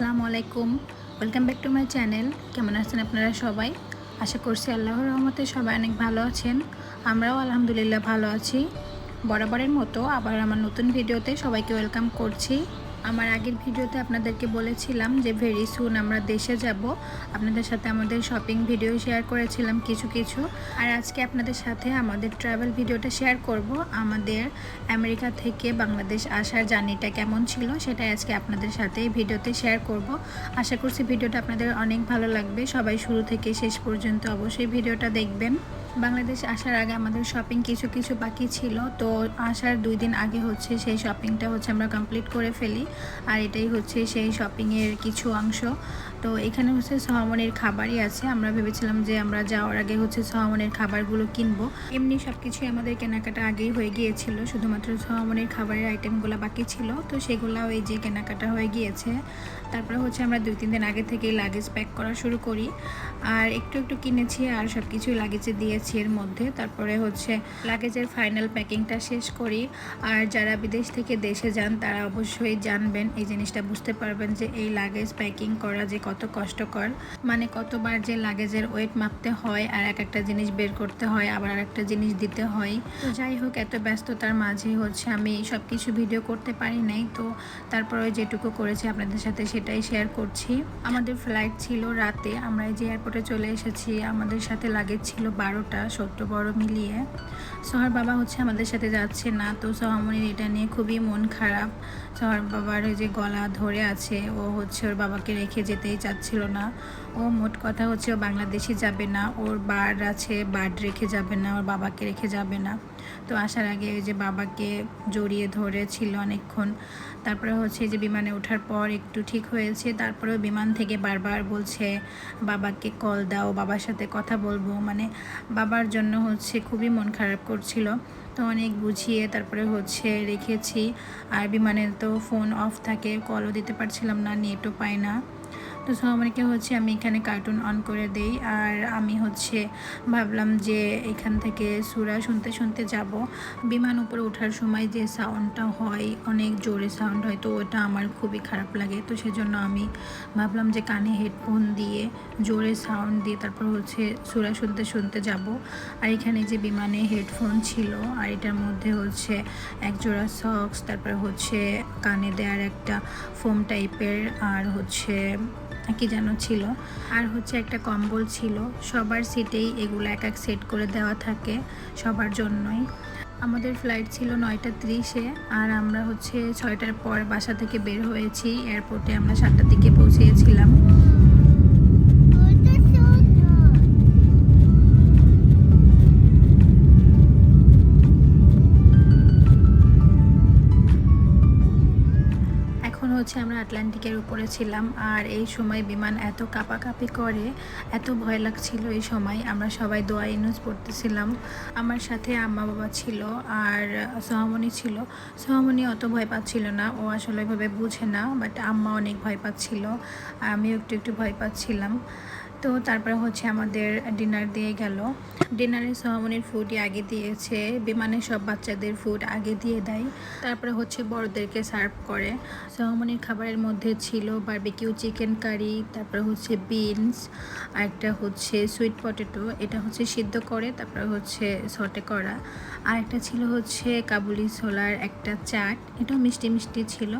আসসালামু আলাইকুম। Welcome back to my channel কেমন আছেন আপনারা সবাই? আশা করছি আল্লাহর রহমতে সবাই অনেক ভালো আছেন। আমরাও আলহামদুলিল্লাহ ভালো আছি। বরাবরের মতো আবার আমার নতুন ভিডিওতে সবাইকে ওয়েলকাম করছি। আমার আগের ভিডিওতে আপনাদেরকে বলেছিলাম যে ভেরি সুন আমরা দেশে যাব। আপনাদের সাথে আমাদের শপিং ভিডিও শেয়ার করেছিলাম কিছু কিছু। আর আজকে আপনাদের সাথে আমাদের ট্রাভেল ভিডিওটা শেয়ার করব। আমাদের আমেরিকা থেকে বাংলাদেশ আসার জার্নিটা কেমন ছিল সেটাই আজকে আপনাদের সাথে এই ভিডিওতে শেয়ার করব। আশা করছি ভিডিওটা আপনাদের অনেক ভালো লাগবে। সবাই শুরু থেকে শেষ পর্যন্ত অবশ্যই ভিডিওটা দেখবেন। বাংলাদেশ আসার আগে আমাদের শপিং কিছু কিছু বাকি ছিল। তো আসার দুই দিন আগে হচ্ছে সেই শপিংটা হচ্ছে আমরা কমপ্লিট করে ফেলি। আর এটাই হচ্ছে সেই শপিংয়ের কিছু অংশ। তো এখানে হচ্ছে সহমনের খাবারই আছে। আমরা ভেবেছিলাম যে আমরা যাওয়ার আগে হচ্ছে সহমনের খাবারগুলো কিনবো। এমনি সব কিছুই আমাদের কেনাকাটা আগেই হয়ে গিয়েছিল। শুধুমাত্র সহমনের খাবারের আইটেমগুলো বাকি ছিল। তো সেগুলো এই যে কেনাকাটা হয়ে গিয়েছে। তারপরে হচ্ছে আমরা দুই, তিন দিন আগে থেকেই লাগেজ প্যাক করা শুরু করি। আর একটু একটু কিনেছি আর সব কিছুই লাগেজে দিয়েছি এর মধ্যে। তারপরে হচ্ছে লাগেজের ফাইনাল প্যাকিংটা শেষ করি। আর যারা বিদেশ থেকে দেশে যান, তারা অবশ্যই জানবেন। এই জিনিসটা বুঝতে পারবেন যে এই লাগেজ প্যাকিং করা যে কত কষ্টকর। মানে কতবার যে লাগেজের ওয়েট মাপতে হয় আর এক একটা জিনিস বের করতে হয়, আবার আর একটা জিনিস দিতে হয়। যাই হোক, এত ব্যস্ততার মাঝে হচ্ছে আমি সব কিছু ভিডিও করতে পারি নাই। তো তারপরে যেটুকু করেছি আপনাদের সাথে সেটাই শেয়ার করছি। আমাদের ফ্লাইট ছিল রাতে, আমরা যে এয়ারপোর্টে চলে এসেছি, আমাদের সাথে লাগেজ ছিল বারোটা, ছোট্ট বড় মিলিয়ে। সোহার বাবা হচ্ছে আমাদের সাথে যাচ্ছে না, তো সোহামনির এটা নিয়ে খুবই মন খারাপ। সোহার বাবার যে গলা ধরে আছে, ও হচ্ছে ওর বাবাকে রেখে যেতেই চাচ্ছিল না। ও মোট কথা হচ্ছে ও বাংলাদেশে যাবে না। ওর বার আছে বার্ড রেখে যাবে না, ওর বাবাকে রেখে যাবে না। তো আসার আগে ওই যে বাবাকে জড়িয়ে ধরেছিল অনেকক্ষণ। তারপরে হচ্ছে যে বিমানে ওঠার পর একটু ঠিক হয়েছে। তারপরেও বিমান থেকে বারবার বলছে, বাবাকে কল দাও, বাবার সাথে কথা বলব। মানে বাবার জন্য হচ্ছে খুবই মন খারাপ করছিল। তো অনেক বুঝিয়ে তারপরে হচ্ছে রেখেছি। আর বিমানে তো ফোন অফ থাকে কলও দিতে পারছিলাম না নেটও পাই না। তো সোহামনিকে হচ্ছে, আমি এখানে কার্টুন অন করে দেই। আর আমি হচ্ছে ভাবলাম যে এখান থেকে সুরা শুনতে শুনতে যাব। বিমান উপরে ওঠার সময় যে সাউন্ডটা হয়, অনেক জোরে সাউন্ড হয়, তো ওটা আমার খুবই খারাপ লাগে। তো সেজন্য আমি ভাবলাম যে কানে হেডফোন দিয়ে জোরে সাউন্ড দিয়ে তারপর হচ্ছে সুরা শুনতে শুনতে যাব। আর এখানে যে বিমানে হেডফোন ছিল, আর এটার মধ্যে হচ্ছে এক জোড়া সক্স তারপর হচ্ছে কানে দেওয়ার একটা ফোম টাইপের আর হচ্ছে কি যেন ছিল। আর হচ্ছে একটা কম্বল ছিল। সবার সিটেই এগুলো এক এক সেট করে দেওয়া থাকে সবার জন্যই। আমাদের ফ্লাইট ছিল নয়টা ত্রিশে আর আমরা হচ্ছে ছয়টার পর বাসা থেকে বের হয়েছি। এয়ারপোর্টে আমরা সাতটার দিকে পৌঁছিয়েছিলাম আমরা উপরে ছিলাম। আর এই সময় বিমান এত কাঁপাকাঁপি করে, এত ভয় লাগছিল এই সময়। আমরা সবাই দোয়া ইনুজ পড়তেছিলাম। আমার সাথে আম্মা বাবা ছিল আর সোহামণি ছিল। সোহামণি অত ভয় পাচ্ছিল না। ও আসলে ওইভাবে বুঝে না বাট আম্মা অনেক ভয় পাচ্ছিল। আমিও একটু একটু ভয় পাচ্ছিলাম। তো তারপরে হচ্ছে আমাদের ডিনার দিয়ে গেল। ডিনারে সোহামনির ফুডই আগে দিয়েছে। বিমানে সব বাচ্চাদের ফুড আগে দিয়ে দেয়। তারপরে হচ্ছে বড়দেরকে সার্ভ করে। সোহামনির খাবারের মধ্যে ছিল বারবিকিউ চিকেন কারি তারপরে হচ্ছে বিনস আর একটা হচ্ছে সুইট পটেটো এটা হচ্ছে সিদ্ধ করে, তারপরে হচ্ছে সটে করা। আর একটা ছিল হচ্ছে কাবুলি ছোলার একটা চাট। এটাও মিষ্টি মিষ্টি ছিল।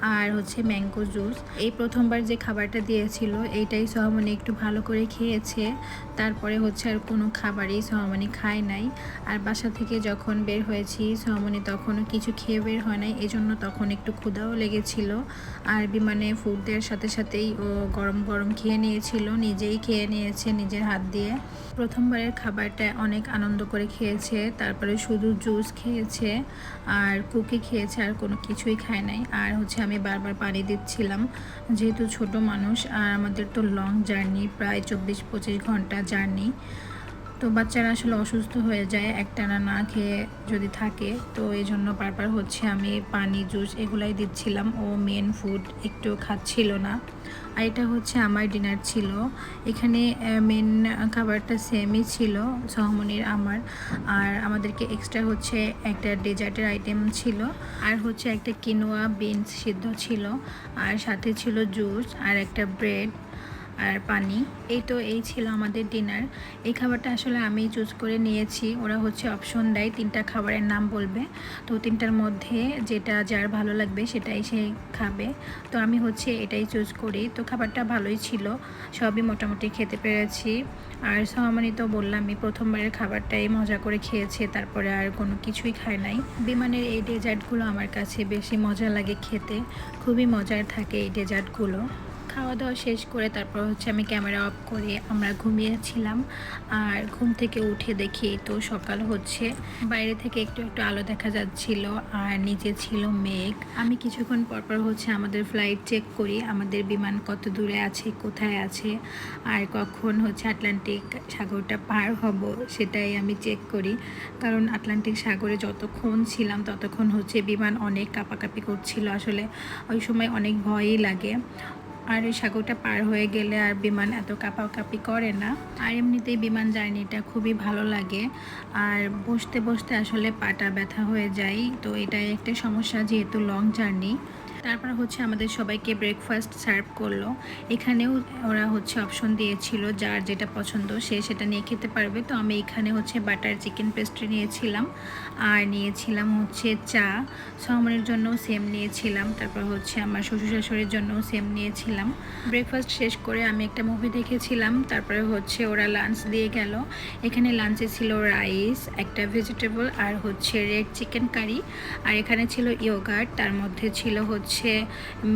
আর হচ্ছে ম্যাঙ্গো জুস এই প্রথমবার যে খাবারটা দিয়েছিল, এইটাই সোহামনি একটু ভালো করে খেয়েছে। তারপরে হচ্ছে আর কোনো খাবারই সোহামনি খায় নাই। আর বাসা থেকে যখন বের হয়েছি সোহামনি তখনও কিছু খেয়ে বের হয় নাই। এজন্য তখন একটু ক্ষুধাও লেগেছিল। আর বিমানে ফুড দেওয়ার সাথে সাথেই ও গরম গরম খেয়ে নিয়েছিল। নিজেই খেয়ে নিয়েছে নিজের হাত দিয়ে। প্রথমবারের খাবারটা অনেক আনন্দ করে খেয়েছে। তারপরে শুধু জুস খেয়েছে। আর কুকি খেয়েছে, আর কোনো কিছুই খায় নাই। আর হচ্ছে আমি বারবার পানি দিচ্ছিলাম। যেহেতু ছোট মানুষ, আর আমাদের তো লং জার্নি প্রায় চব্বিশ, পঁচিশ ঘণ্টা জার্নি। তো বাচ্চারা আসলে অসুস্থ হয়ে যায়, একটানা না খেয়ে যদি থাকে। তো এই জন্য বারবার হচ্ছে আমি পানি, জুস এগুলাই দিচ্ছিলাম। ও মেন ফুড একটু খাচ্ছিল না। আর এটা হচ্ছে আমার ডিনার ছিল। এখানে মেন খাবারটা সেমই ছিল, সহমনির আমার। আর আমাদেরকে এক্সট্রা হচ্ছে একটা ডেজার্টের আইটেম ছিল। আর হচ্ছে একটা কিনোয়া বিনস সিদ্ধ ছিল। আর সাথে ছিল জুস আর একটা ব্রেড আর পানি। এই তো এই ছিল আমাদের ডিনার এই খাবারটা আসলে আমি চুজ করে নিয়েছি। ওরা হচ্ছে অপশন দেয়, তিনটা খাবারের নাম বলবে। তো তিনটার মধ্যে যেটা যার ভালো লাগবে সেটাই সে খাবে। তো আমি হচ্ছে এটাই চুজ করি। তো খাবারটা ভালোই ছিল। সবই মোটামুটি খেতে পেরেছি। আর সহমানি তো বললামই, প্রথমবারের খাবারটাই মজা করে খেয়েছে, তারপরে আর কোনো কিছুই খায় নাই। বিমানের এই ডেজার্টগুলো আমার কাছে বেশি মজা লাগে খেতে। খুবই মজার থাকে এই ডেজার্টগুলো খাওয়া দাওয়া শেষ করে তারপর হচ্ছে আমি ক্যামেরা অফ করে আমরা ঘুমিয়েছিলাম। আর ঘুম থেকে উঠে দেখি তো সকাল হচ্ছে। বাইরে থেকে একটু একটু আলো দেখা যাচ্ছিল আর নিচে ছিল মেঘ। আমি কিছুক্ষণ পরপর হচ্ছে আমাদের ফ্লাইট চেক করি, আমাদের বিমান কত দূরে আছে, কোথায় আছে, আর কখন হচ্ছে আটলান্টিক সাগরটা পার হব সেটাই আমি চেক করি। কারণ আটলান্টিক সাগরে যতক্ষণ ছিলাম ততক্ষণ হচ্ছে বিমান অনেক কাঁপাকাঁপি করছিল। আসলে ওই সময় অনেক ভয়ই লাগে। আর ওই সাগরটা পার হয়ে গেলে আর বিমান এত কাঁপাকাঁপি করে না। আর এমনিতেই বিমান জার্নিটা খুবই ভালো লাগে। আর বসতে বসতে আসলে পাটা ব্যথা হয়ে যায়। তো এটাই একটা সমস্যা যেহেতু লং জার্নি তারপর হচ্ছে আমাদের সবাইকে ব্রেকফাস্ট সার্ভ করল। এখানেও ওরা হচ্ছে অপশন দিয়েছিল যার যেটা পছন্দ সে সেটা নিয়ে খেতে পারবে। তো আমি এখানে হচ্ছে বাটার চিকেন পেস্ট্রি নিয়েছিলাম আর নিয়েছিলাম হচ্ছে চা। সহমনের জন্য সেম নিয়েছিলাম। তারপর হচ্ছে আমার শ্বশুর শাশুড়ির জন্য সেম নিয়েছিলাম। ব্রেকফাস্ট শেষ করে আমি একটা মুভি দেখেছিলাম। তারপরে হচ্ছে ওরা লাঞ্চ দিয়ে গেল। এখানে লাঞ্চে ছিল রাইস একটা ভেজিটেবল আর হচ্ছে রেড চিকেন কারি আর এখানে ছিল ইয়োগার্ট তার মধ্যে ছিল হচ্ছে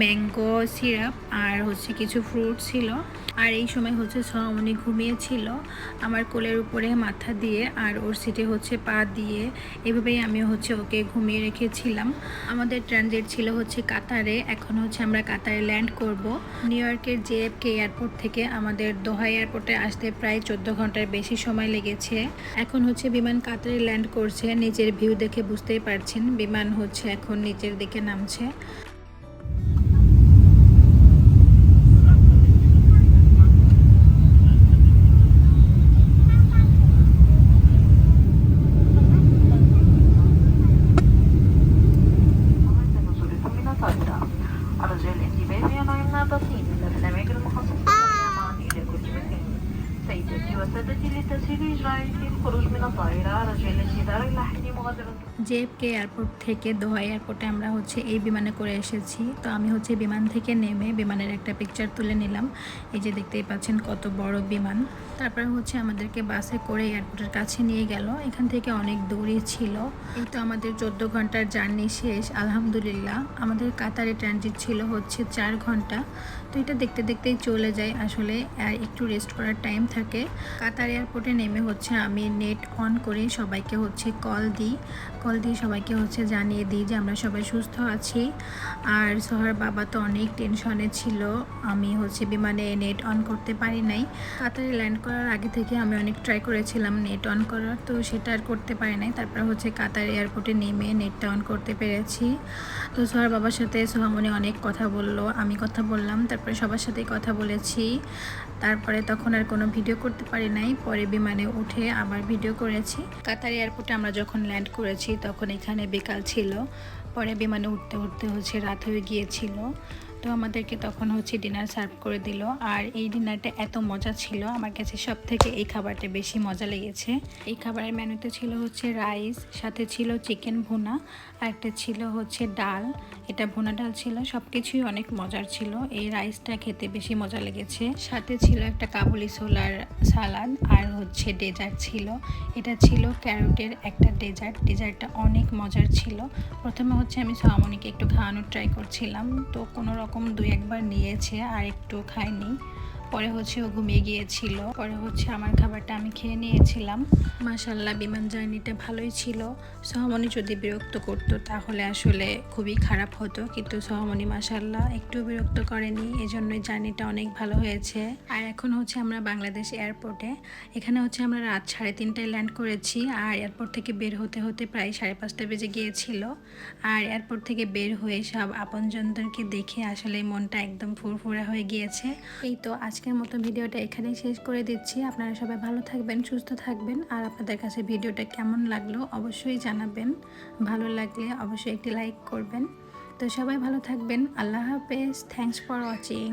ম্যাঙ্গো সিরাপ আর হচ্ছে কিছু ফ্রুট ছিল। আর এই সময় হচ্ছে সহমনি ঘুমিয়েছিল আমার কোলের উপরে মাথা দিয়ে আর ওর সিটে হচ্ছে পা দিয়ে। এভাবেই আমি হচ্ছে ওকে ঘুমিয়ে রেখেছিলাম। আমাদের ট্রানজিট ছিল হচ্ছে কাতারে। এখন হচ্ছে আমরা কাতারে ল্যান্ড করব। নিউ ইয়র্কের জেএফকে এয়ারপোর্ট থেকে আমাদের দোহা এয়ারপোর্টে আসতে প্রায় চোদ্দ ঘণ্টার বেশি সময় লেগেছে। এখন হচ্ছে বিমান কাতারে ল্যান্ড করছে। নিচের ভিউ দেখে বুঝতেই পারছেন। বিমান হচ্ছে এখন নিচের দিকে নামছে। أرجو الانتباه لأن تصميم الأماكن المخصصة للأمان إلى كل مكان سيدتي وسادتي لتسهيل إجراء الخروج من الطائرة. رجاء الانتظار إلى حين জেএফকে এয়ারপোর্ট থেকে দোহা এয়ারপোর্টে আমরা হচ্ছে এই বিমানে করে এসেছি। তো আমি হচ্ছে বিমান থেকে নেমে বিমানের একটা পিকচার তুলে নিলাম। এই যে দেখতেই পাচ্ছেন কত বড় বিমান। তারপরে হচ্ছে আমাদেরকে বাসে করে এয়ারপোর্টের কাছে নিয়ে গেল। এখান থেকে অনেক দূরই ছিল। এই তো আমাদের চোদ্দ ঘণ্টার জার্নি শেষ, আলহামদুলিল্লাহ। আমাদের কাতারে ট্রানজিট ছিল হচ্ছে চার ঘণ্টা। তো এটা দেখতে দেখতেই চলে যায়। আসলে একটু রেস্ট করার টাইম থাকে। কাতার এয়ারপোর্টে নেমে হচ্ছে আমি নেট অন করে সবাইকে হচ্ছে কল দিই। কল দিয়ে সবাইকে হচ্ছে জানিয়ে দিই যে আমরা সবাই সুস্থ আছি। আর সোহার বাবা তো অনেক টেনশনে ছিল, আমি হচ্ছে বিমানে নেট অন করতে পারি নাই। কাতারে ল্যান্ড করার আগে থেকে আমি অনেক ট্রাই করেছিলাম নেট অন করার, তো সেটা আর করতে পারি নাই। তারপর হচ্ছে কাতার এয়ারপোর্টে নেমে নেটটা অন করতে পেরেছি। তো সোহার বাবার সাথে সোহামনি অনেক কথা বলল, আমি কথা বললাম, তারপরে সবার সাথেই কথা বলেছি। তারপরে তখন আর কোনো ভিডিও করতে পারি নাই, পরে বিমানে উঠে আবার ভিডিও করেছি। কাতার এয়ারপোর্টে আমরা যখন ল্যান্ড করেছি তখন এখানে বিকাল ছিল। পরে বিমানে উঠতে উঠতে হচ্ছে রাত হয়ে গিয়েছিল। তো আমাদেরকে তখন হচ্ছে ডিনার সার্ভ করে দিল। আর এই ডিনারটা এত মজা ছিল, আমার কাছে সব থেকে এই খাবারটা বেশি মজা লেগেছে। এই খাবারের মেনুতে ছিল হচ্ছে রাইস সাথে ছিল চিকেন ভুনা, আর একটা ছিল হচ্ছে ডাল। এটা ভুনা ডাল ছিল সব কিছুই অনেক মজার ছিল। এই রাইসটা খেতে বেশি মজা লেগেছে। সাথে ছিল একটা কাবুলি ছোলার সালাদ, আর হচ্ছে ডেজার্ট ছিল। এটা ছিল ক্যারোটের একটা ডেজার্ট ডেজার্টটা অনেক মজার ছিল। প্রথমে হচ্ছে আমি সামনিকে একটু খাওয়ানোর ট্রাই করছিলাম। তো কোনো রকম দুই একবার নিয়েছে আর একটু খায়নি। পরে হচ্ছে ও ঘুমিয়ে গিয়েছিল। পরে হচ্ছে আমার খাবারটা আমি খেয়ে নিয়েছিলাম। মাসাল্লাহ বিমান জার্নিটা ভালোই ছিল। সহমনি যদি বিরক্ত করতো তাহলে আসলে খুবই খারাপ হতো। কিন্তু সহমনি মাসাল্লাহ একটু বিরক্ত করেনি, এজন্যই জার্নিটা অনেক ভালো হয়েছে। আর এখন হচ্ছে আমরা বাংলাদেশ এয়ারপোর্টে। এখানে হচ্ছে আমরা রাত সাড়ে তিনটায় ল্যান্ড করেছি। আর এয়ারপোর্ট থেকে বের হতে হতে প্রায় সাড়ে পাঁচটা বেজে গিয়েছিল। আর এয়ারপোর্ট থেকে বের হয়ে সব আপনজনদেরকে দেখে আসলে মনটা একদম ফুরফুরা হয়ে গিয়েছে। এই তো আজকের মতো ভিডিওটা এখানেই শেষ করে দিচ্ছি। আপনারা সবাই ভালো থাকবেন, সুস্থ থাকবেন আর আপনাদের কাছে ভিডিওটা কেমন লাগল অবশ্যই জানাবেন। ভালো লাগলে অবশ্যই একটি লাইক করবেন। তো সবাই ভালো থাকবেন। আল্লাহ হাফেজ। Thanks for watching